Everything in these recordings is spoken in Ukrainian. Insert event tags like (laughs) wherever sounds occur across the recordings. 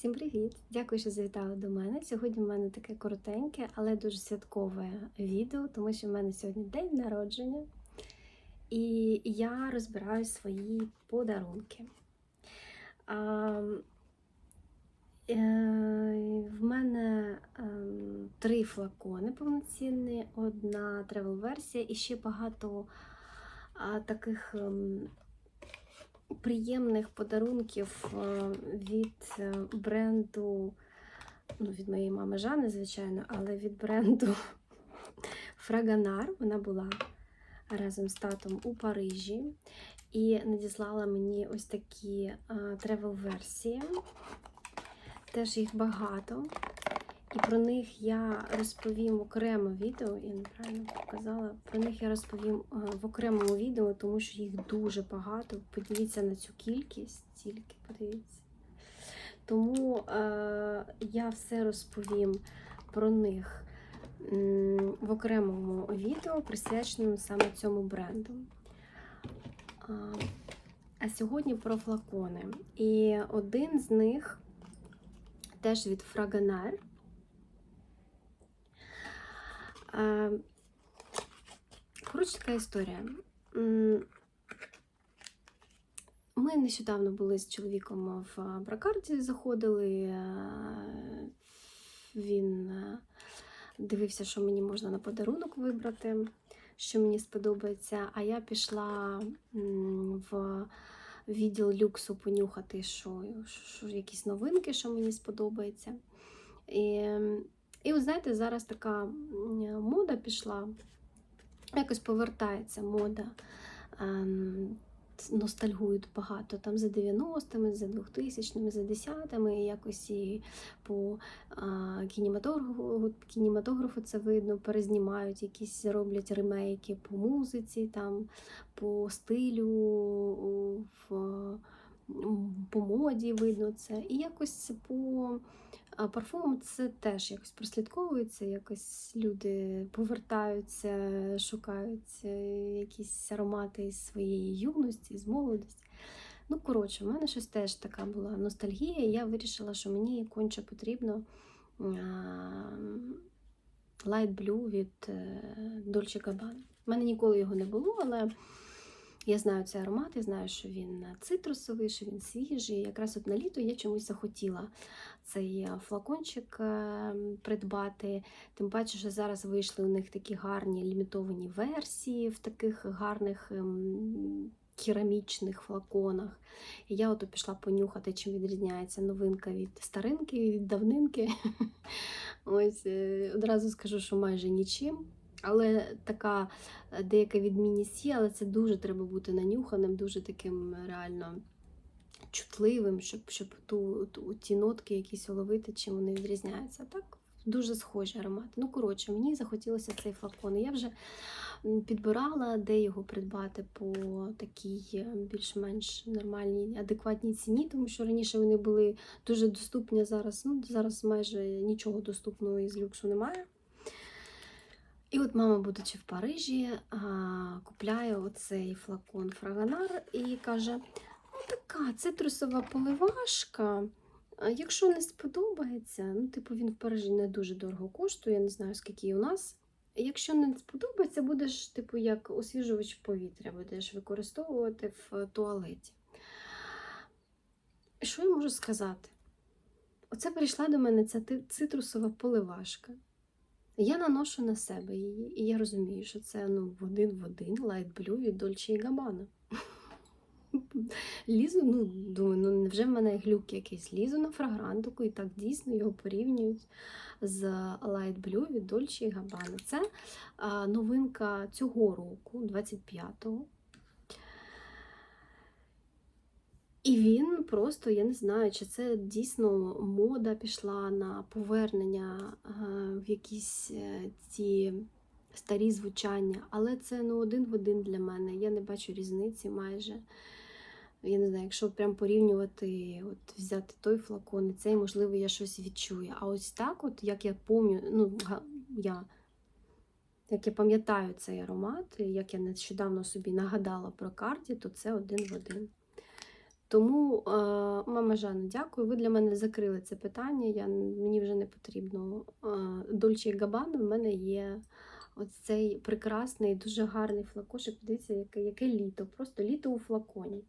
Всім привіт! Дякую, що завітали до мене. Сьогодні в мене таке коротеньке, але дуже святкове відео, тому що в мене сьогодні день народження. І я розбираю свої подарунки. А, е, в мене ем, три флакони повноцінні, одна тревел-версія і ще багато таких. Приємних подарунків е, від е, бренду, ну, від моєї мами Жани, звичайно, але від бренду (laughs) Fraganар. Вона була разом з татом у Парижі і надіслала мені ось такі тревел-версії. Теж їх багато. І про них я розповім в окремо відео, я неправильно показала. Про них я розповім е, в окремому відео, тому що їх дуже багато. Подивіться на цю кількість, тільки подивіться. Тому е, я все розповім про них в окремому відео, присвяченому саме цьому бренду. А, сьогодні про флакони. І один з них теж від Fragonard. Е, Коротше, така історія. Ми нещодавно були з чоловіком в Бракарді, заходили. е, Він е, дивився, що мені можна на подарунок вибрати, що мені сподобається. А я пішла в відділ люксу понюхати, що, що якісь новинки, що мені сподобається. І і от знаєте, зараз така мода пішла, якось повертається мода. ем, Ностальгують багато там за 90-ми, за 2000-ми, за 10-ми, якось і по а, кінематографу, кінематографу це видно, перезнімають якісь, роблять ремейки по музиці, там, по стилю, в, по моді видно це. І якось по а парфумом це теж якось прослідковується, якось люди повертаються, шукають е, якісь аромати із своєї юності, з молодості. Ну, коротше, в мене щось теж така була ностальгія, і я вирішила, що мені конче потрібно Light Blue від е, Dolce Gabbana. У мене ніколи його не було, але я знаю цей аромат, я знаю, що він цитрусовий, що він свіжий. Якраз от на літо я чомусь захотіла цей флакончик е, придбати. Тим паче, що зараз вийшли у них такі гарні лімітовані версії в таких гарних ем, керамічних флаконах. І я ото пішла понюхати, чим відрізняється новинка від старинки, від давнинки. (laughs) Ось е, одразу скажу, що майже нічим. Але така е, деяка відмінність є, але це дуже треба бути нанюханим, дуже таким реально чутливим, щоб щоб ту, ту, ті нотки якісь уловити, чим вони відрізняються. Так, дуже схожі аромати. Ну, коротше, мені захотілося цей флакон. Я вже підбирала, де його придбати по такій е, більш-менш нормальній, адекватній ціні, тому що раніше вони були дуже доступні, зараз ну, зараз майже нічого доступного із люксу немає. І от мама, будучи в Парижі, купляє оцей флакон Фраганар і каже: ну така цитрусова поливашка. Якщо не сподобається, ну, типу, він в Парижі не дуже дорого коштує, я не знаю, скільки у нас. Якщо не сподобається, будеш, типу, як освіжувач повітря, будеш використовувати в туалеті. Що я можу сказати? Оце прийшла до мене ця цитрусова поливашка. Я наношу на себе її, і я розумію, що це ну, в один в один Light Blue від Dolce Gabbana. (laughs) Лізу, ну, думаю, ну невже в мене глюк якийсь? Лізу на фрагрантику і так дійсно його порівнюють з Light Blue від Dolce Gabbana. Це а, новинка цього року, 25-го. І він просто, я не знаю, чи це дійсно мода пішла на повернення е, в якісь е, ці старі звучання, але це ну, один в один для мене. Я не бачу різниці майже. Я не знаю, якщо прям порівнювати, от взяти той флакон і цей, можливо, я щось відчую. А ось так, от як я пам'ятаю, ну, я. Як я пам'ятаю цей аромат, як я нещодавно собі нагадала про карті, то це один в один. Тому, е, мама Жанна, дякую. Ви для мене закрили це питання. Я, мені вже не потрібно Дольче Габан. В мене є ось цей прекрасний, дуже гарний флакошик. Дивіться, яке, яке літо. Просто літо у флаконі.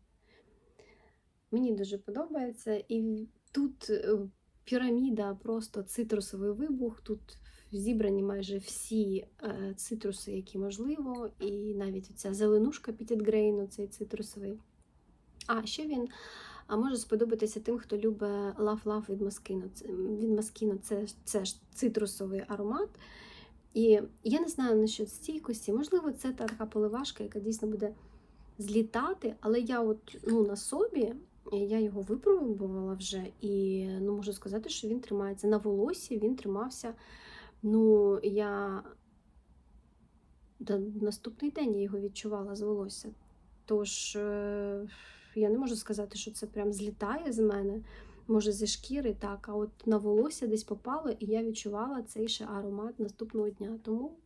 Мені дуже подобається. І тут е, піраміда, просто цитрусовий вибух. Тут зібрані майже всі е, цитруси, які можливо, і навіть ця зеленушка Пітітгрейну, цей цитрусовий. А ще він може сподобатися тим, хто любить лав-лав від Маскіно. Від Маскіно це, це ж цитрусовий аромат. І я не знаю насчет стійкості, можливо, це та така поливашка, яка дійсно буде злітати, але я от ну, на собі я його випробувала вже, і ну, можу сказати, що він тримається на волосі, він тримався. Ну, я да, наступний день я його відчувала з волосся. Тож е, я не можу сказати, що це прям злітає з мене, може зі шкіри, так, а от на волосся десь попало, і я відчувала цей ще аромат наступного дня. Тому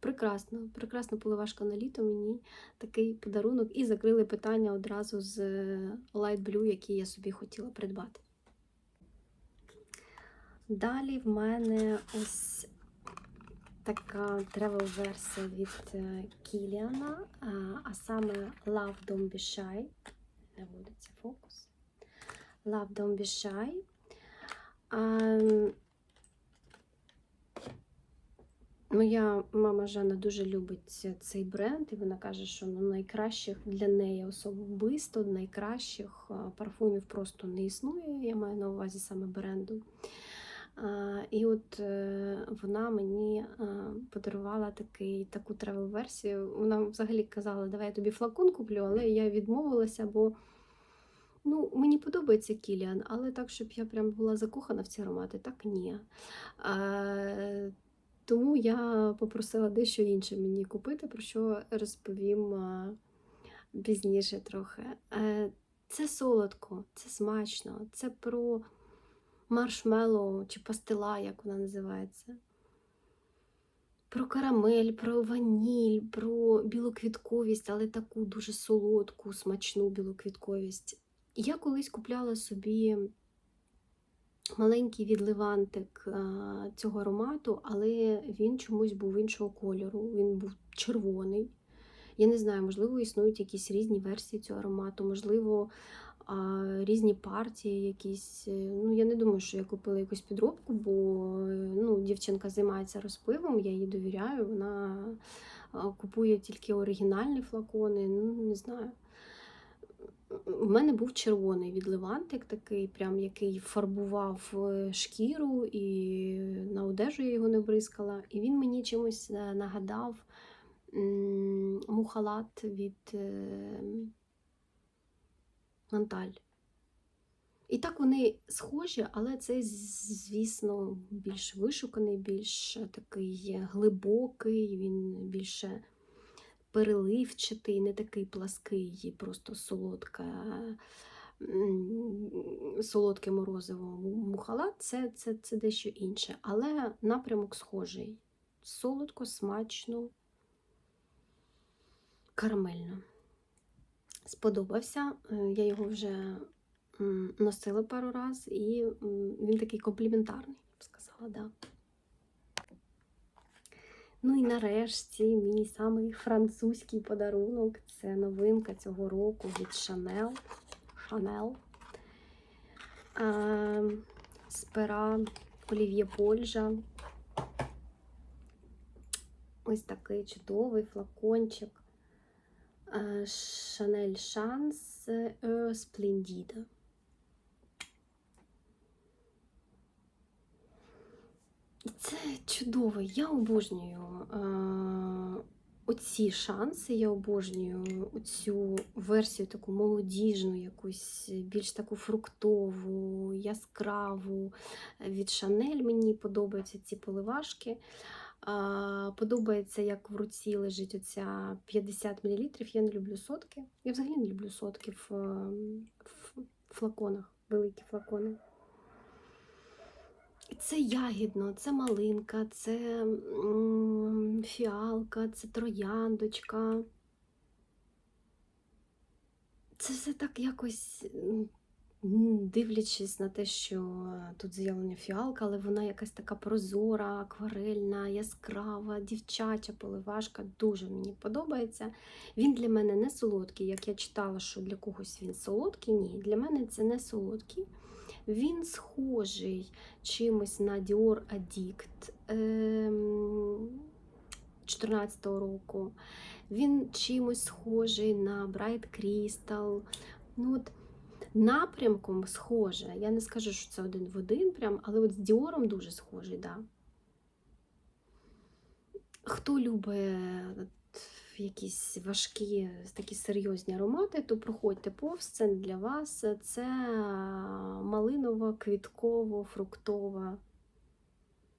прекрасно, прекрасна поливашка на літо мені такий подарунок. І закрили питання одразу з Light Blue, який я собі хотіла придбати. Далі в мене ось така тревел-версія від Кіліана, а саме Love Don't Be Shy. Не вводиться фокус. Love Don't Be Shy. Моя мама Жанна дуже любить цей бренд, і вона каже, що ну, найкращих для неї особисто, найкращих парфумів просто не існує. Я маю на увазі саме бренду. І от е, вона мені подарувала такий, таку тревел-версію. Вона взагалі казала, давай я тобі флакон куплю, але я відмовилася, бо ну, мені подобається Кіліан, але так, щоб я прям була закохана в ці аромати, так ні. Тому я попросила дещо інше мені купити, про що розповім пізніше трохи. Е, це солодко, це смачно, це про маршмеллоу чи пастила, як вона називається. Про карамель, про ваніль, про білоквітковість, але таку дуже солодку, смачну білоквітковість. Я колись купляла собі маленький відливантик цього аромату, але він чомусь був іншого кольору, він був червоний. Я не знаю, можливо, існують якісь різні версії цього аромату, можливо, різні партії якісь. Е, ну, Я не думаю, що я купила якусь підробку, бо ну, дівчинка займається розпивом, я їй довіряю, вона купує тільки оригінальні флакони, ну, не знаю. У мене був червоний відливантик, такий, прям який фарбував е, шкіру, і на одежу я його не бризкала. І він мені чимось е, нагадав мухалат від Манталь. І так вони схожі, але цей, звісно, більш вишуканий, більш такий глибокий, він більше переливчатий, не такий плаский, просто солодка, солодке морозиво мухалат це, це, це дещо інше. Але напрямок схожий. Солодко, смачно, карамельно сподобався. Е, я його вже носила пару раз, і він такий компліментарний, я б сказала, да. Ну і нарешті мій самий французький подарунок це новинка цього року від Chanel. Chanel. З пера Олів'є Польжа. Ось такий чудовий флакончик. Chanel Chance Eau Splendide. Це чудово. Я обожнюю е, оці шанси, я обожнюю оцю версію таку молодіжну, якусь більш таку фруктову, яскраву. Від Шанель мені подобаються ці поливашки. Подобається, як в руці лежить оця 50 мл. Я не люблю сотки. Я взагалі не люблю сотки в, в флаконах, великі флакони. Це ягідно, це малинка, це фіалка, це трояндочка. це все так якось. Дивлячись на те, що тут з'явлення фіалка, але вона якась така прозора, акварельна, яскрава, дівчача поливашка. Дуже мені подобається. Він для мене не солодкий. Як я читала, що для когось він солодкий. Ні, для мене це не солодкий. Він схожий чимось на Dior Addict ем, року. Він чимось схожий на Bright Crystal. Ну, от, напрямком схоже. Я не скажу, що це один в один, прям, але от з Діором дуже схожий, да. Хто любить якісь важкі, такі серйозні аромати, то проходьте повз, це не для вас. Це малинова, квітково, фруктова,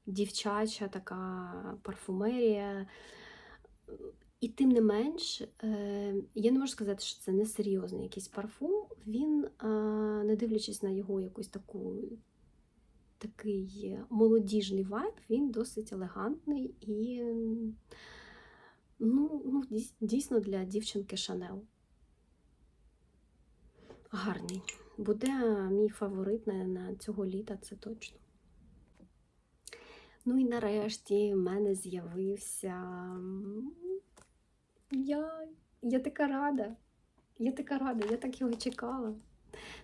дівчача така парфумерія. І тим не менш, е, я не можу сказати, що це не серйозний якийсь парфум. Він, не дивлячись на його якусь таку такий молодіжний вайб, він досить елегантний і ну, ну, дійсно для дівчинки Шанел. Гарний. Буде мій фаворит на, на цього літа, це точно. Ну і нарешті в мене з'явився. Я, я така рада. Я така рада, я так його чекала.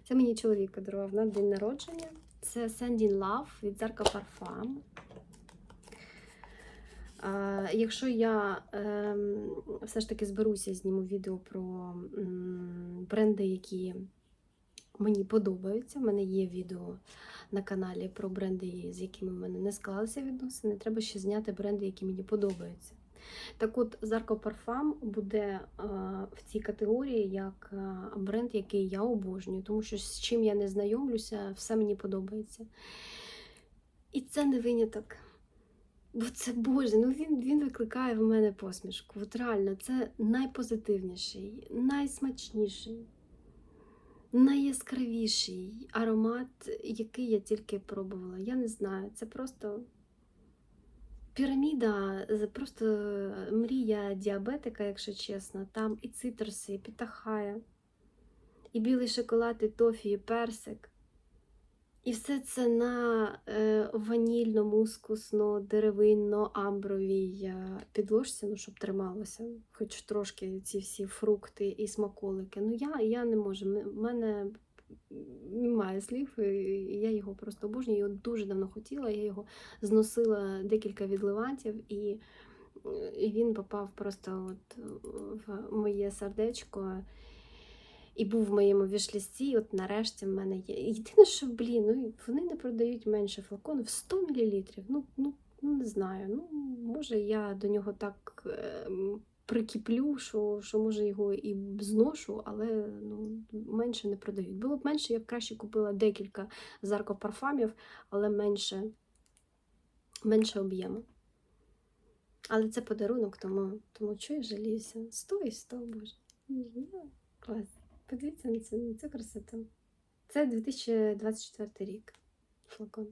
Це мені чоловік подарував на день народження. Це Sending Love від Зарка Парфам. Якщо я ем, все ж таки зберуся, зніму відео про бренди, які мені подобаються. У мене є відео на каналі про бренди, з якими в мене не склалися відносини. Треба ще зняти бренди, які мені подобаються. Так от, Зарко Парфам буде е, в цій категорії як е, бренд, який я обожнюю, тому що з чим я не знайомлюся, все мені подобається. І це не виняток. Бо це Боже, ну він, він викликає в мене посмішку. От реально, це найпозитивніший, найсмачніший, найяскравіший аромат, який я тільки пробувала. Я не знаю, це просто піраміда, просто мрія діабетика, якщо чесно. Там і цитруси, і пітахая, і білий шоколад, і тофі, і персик. І все це на е, ванільно-мускусно-деревинно-амбровій е, підложці, ну, щоб трималося, хоч трошки ці всі фрукти і смаколики. Ну, я, я не можу. В мене немає слів, я його просто обожнюю. Його дуже давно хотіла. Я його зносила декілька відливантів, і, він попав просто от в моє сердечко. І був в моєму вішлісті, і от нарешті в мене є. Єдине, що, блін, ну вони не продають менше флакону в 100 мл. Ну, ну, ну не знаю. Ну, може, я до нього так е, прикіплю, що, що може його і зношу, але ну, менше не продають. Було б менше, я б краще купила декілька заркопарфамів, але менше, менше об'єму. Але це подарунок, тому, тому я жаліюся? 100 і 100, боже. Клас. Подивіться на цю, на цю красоту. Це 2024 рік. Флакон.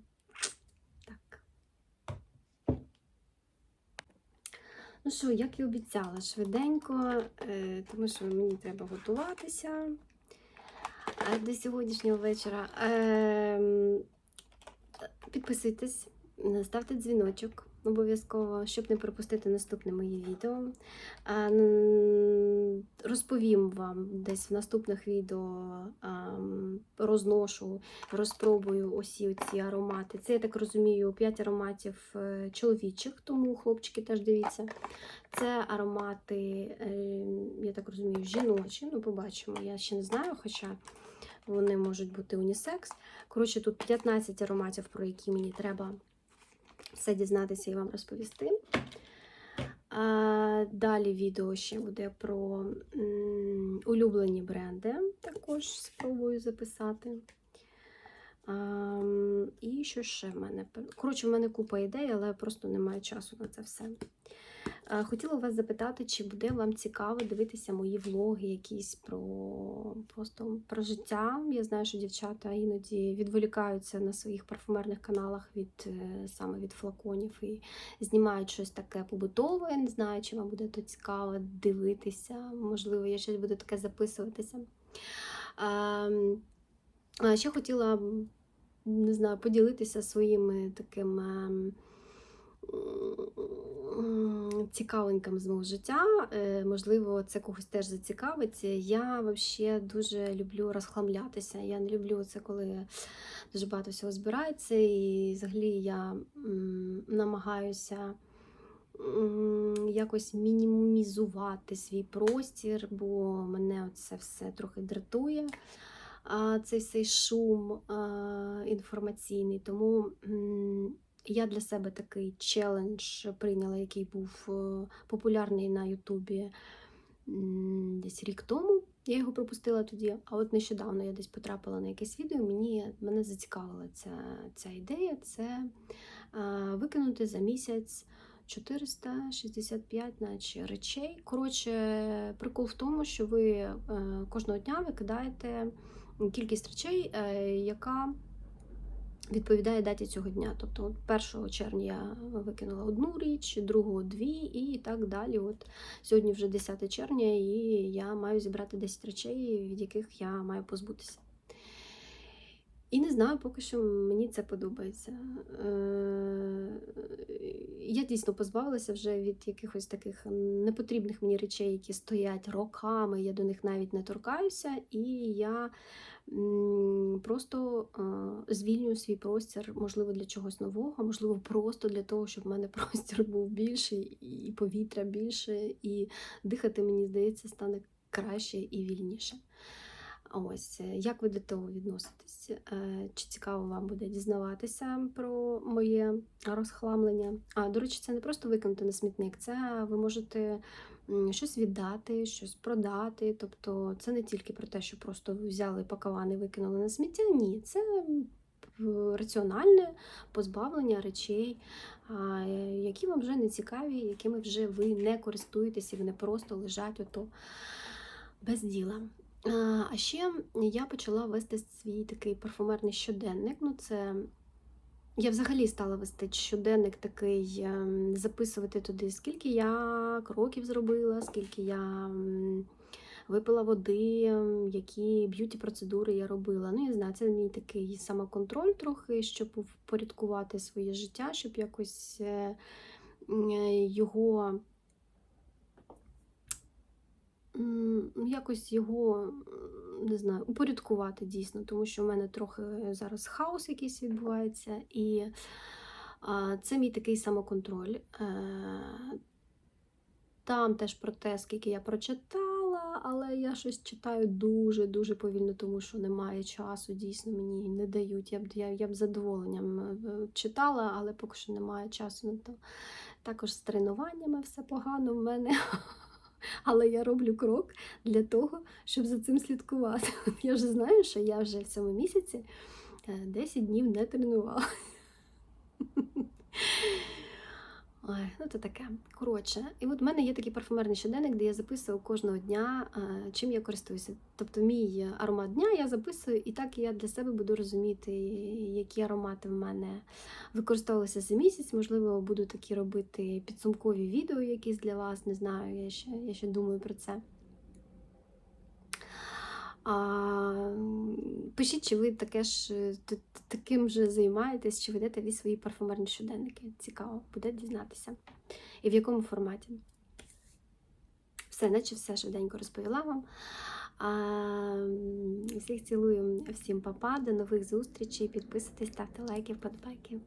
Ну що, як і обіцяла, швиденько, е, тому що мені треба готуватися до сьогоднішнього вечора. Е, підписуйтесь, ставте дзвіночок обов'язково, щоб не пропустити наступне моє відео. Розповім вам десь в наступних відео розношу, розпробую усі ці аромати. Це, я так розумію, 5 ароматів е, чоловічих, тому хлопчики теж дивіться. Це аромати, е, я так розумію, жіночі. Ну, побачимо, я ще не знаю, хоча вони можуть бути унісекс. Коротше, тут 15 ароматів, про які мені треба все дізнатися і вам розповісти. А, Далі відео ще буде про м, улюблені бренди. Також спробую записати. А, і що ще в мене? Коротше, в мене купа ідей, але просто немає часу на це все. Хотіла вас запитати, чи буде вам цікаво дивитися мої влоги якісь про просто про життя. Я знаю, що дівчата іноді відволікаються на своїх парфумерних каналах від е, саме від флаконів і знімають щось таке побутове. Не знаю, чи вам буде то цікаво дивитися. Можливо, я щось буду таке записуватися. Ще хотіла не знаю, поділитися своїм таким цікавеньким з мого життя. Е, Можливо, це когось теж зацікавить. Я взагалі дуже люблю розхламлятися. Я не люблю це, коли дуже багато всього збирається, і взагалі я намагаюся якось мінімізувати свій простір, бо мене це все трохи дратує. Цей цей шум інформаційний. Тому я для себе такий челендж прийняла, який був е, популярний на Ютубі десь рік тому. Я його пропустила тоді, а от нещодавно я десь потрапила на якесь відео, мені мене зацікавила ця, ця ідея. Це а, викинути за місяць 465 наче речей. Коротше, прикол в тому, що ви е, кожного дня викидаєте кількість речей, е, яка відповідає даті цього дня. Тобто, от 1 червня я викинула одну річ, 2 дві і так далі. От Сьогодні вже 10 червня, і я маю зібрати 10 речей, від яких я маю позбутися. І не знаю, поки що мені це подобається. Е, Я дійсно позбавилася вже від якихось таких непотрібних мені речей, які стоять роками, я до них навіть не торкаюся, і я просто е, звільнюю свій простір, можливо, для чогось нового, можливо, просто для того, щоб в мене (laughs) простір був більший, і повітря більше, і дихати, мені здається, стане краще і вільніше. Ось, е, як ви до того відноситесь? Е, Чи цікаво вам буде дізнаватися про моє розхламлення? А, до речі, це не просто викинути на смітник, це ви можете щось віддати, щось продати. Тобто це не тільки про те, що просто взяли пакавани і викинули на сміття. Ні, це раціональне позбавлення речей, які вам вже не цікаві, якими вже ви не користуєтесь і вони просто лежать ото без діла. А ще я почала вести свій такий парфумерний щоденник. Ну, це я взагалі стала вести щоденник такий, ем, записувати туди, скільки я кроків зробила, скільки я випила води, які б'юті процедури я робила. Ну, я знаю, це мій такий самоконтроль трохи, щоб впорядкувати своє життя, щоб якось е, е, його. Ну, Якось його не знаю, упорядкувати дійсно, тому що в мене трохи зараз хаос якийсь відбувається, і це мій такий самоконтроль. Е, Там теж про те, скільки я прочитала, але я щось читаю дуже-дуже повільно, тому що немає часу, дійсно мені не дають. Я б я, я б задоволенням е, читала, але поки що немає часу на то. Також з тренуваннями все погано в мене. (laughs) Але я роблю крок для того, щоб за цим слідкувати. (laughs) Я вже знаю, що я вже в цьому місяці е, 10 днів не тренувала. (laughs) Ой, ну то таке. Коротше, і от в мене є такий парфумерний щоденник, де я записую кожного дня, е, чим я користуюся. Тобто, мій аромат дня я записую, і так я для себе буду розуміти, які аромати в мене використовувалися за місяць. Можливо, буду такі робити підсумкові відео, якісь для вас. Не знаю, я ще, я ще думаю про це. А, Пишіть, чи ви таке ж т- таким же займаєтесь, чи ведете ви свої парфумерні щоденники. Цікаво, буде дізнатися. І в якому форматі. Все, наче все швиденько розповіла вам. А, всіх цілую, всім папа, до нових зустрічей. Підписуйтесь, ставте лайки, вподобайки.